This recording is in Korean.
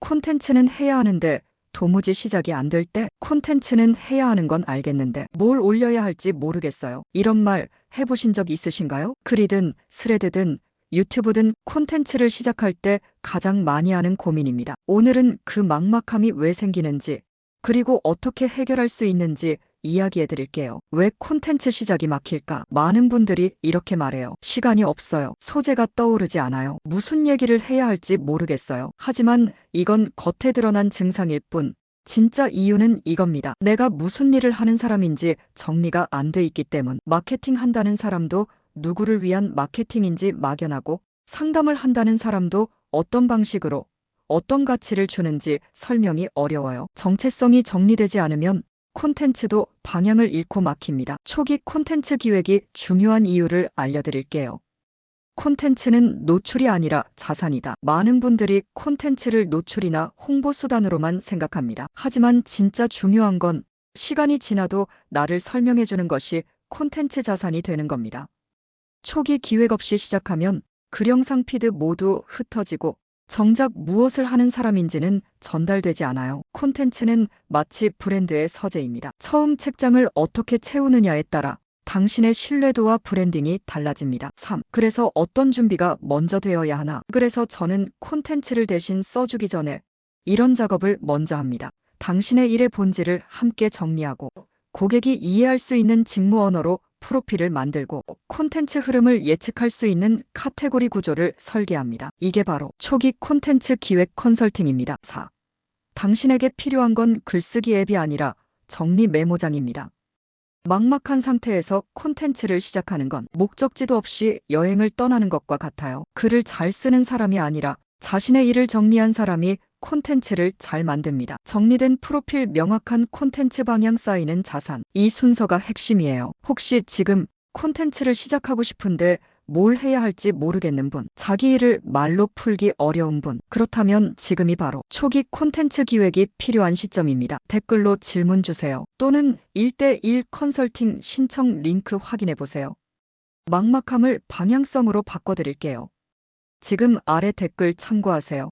콘텐츠는 해야 하는데 도무지 시작이 안 될 때 콘텐츠는 해야 하는 건 알겠는데 뭘 올려야 할지 모르겠어요. 이런 말 해보신 적 있으신가요? 글이든 스레드든 유튜브든 콘텐츠를 시작할 때 가장 많이 하는 고민입니다. 오늘은 그 막막함이 왜 생기는지 그리고 어떻게 해결할 수 있는지 이야기해 드릴게요. 왜 콘텐츠 시작이 막힐까? 많은 분들이 이렇게 말해요. 시간이 없어요. 소재가 떠오르지 않아요. 무슨 얘기를 해야 할지 모르겠어요. 하지만 이건 겉에 드러난 증상일 뿐 진짜 이유는 이겁니다. 내가 무슨 일을 하는 사람인지 정리가 안 돼 있기 때문. 마케팅 한다는 사람도 누구를 위한 마케팅인지 막연하고 상담을 한다는 사람도 어떤 방식으로 어떤 가치를 주는지 설명이 어려워요. 정체성이 정리되지 않으면 콘텐츠도 방향을 잃고 막힙니다. 초기 콘텐츠 기획이 중요한 이유를 알려드릴게요. 콘텐츠는 노출이 아니라 자산이다. 많은 분들이 콘텐츠를 노출이나 홍보 수단으로만 생각합니다. 하지만 진짜 중요한 건 시간이 지나도 나를 설명해주는 것이 콘텐츠 자산이 되는 겁니다. 초기 기획 없이 시작하면 글영상 피드 모두 흩어지고 정작 무엇을 하는 사람인지는 전달되지 않아요. 콘텐츠는 마치 브랜드의 서재입니다. 처음 책장을 어떻게 채우느냐에 따라 당신의 신뢰도와 브랜딩이 달라집니다. 3. 그래서 어떤 준비가 먼저 되어야 하나? 그래서 저는 콘텐츠를 대신 써주기 전에 이런 작업을 먼저 합니다. 당신의 일의 본질을 함께 정리하고 고객이 이해할 수 있는 직무 언어로 프로필을 만들고 콘텐츠 흐름을 예측할 수 있는 카테고리 구조를 설계합니다. 이게 바로 초기 콘텐츠 기획 컨설팅입니다. 4. 당신에게 필요한 건 글쓰기 앱이 아니라 정리 메모장입니다. 막막한 상태에서 콘텐츠를 시작하는 건 목적지도 없이 여행을 떠나는 것과 같아요. 글을 잘 쓰는 사람이 아니라 자신의 일을 정리한 사람이 콘텐츠를 잘 만듭니다. 정리된 프로필 명확한 콘텐츠 방향 쌓이는 자산. 이 순서가 핵심이에요. 혹시 지금 콘텐츠를 시작하고 싶은데 뭘 해야 할지 모르겠는 분, 자기 일을 말로 풀기 어려운 분, 그렇다면 지금이 바로 초기 콘텐츠 기획이 필요한 시점입니다. 댓글로 질문 주세요. 또는 1대1 컨설팅 신청 링크 확인해 보세요. 막막함을 방향성으로 바꿔드릴게요. 지금 아래 댓글 참고하세요.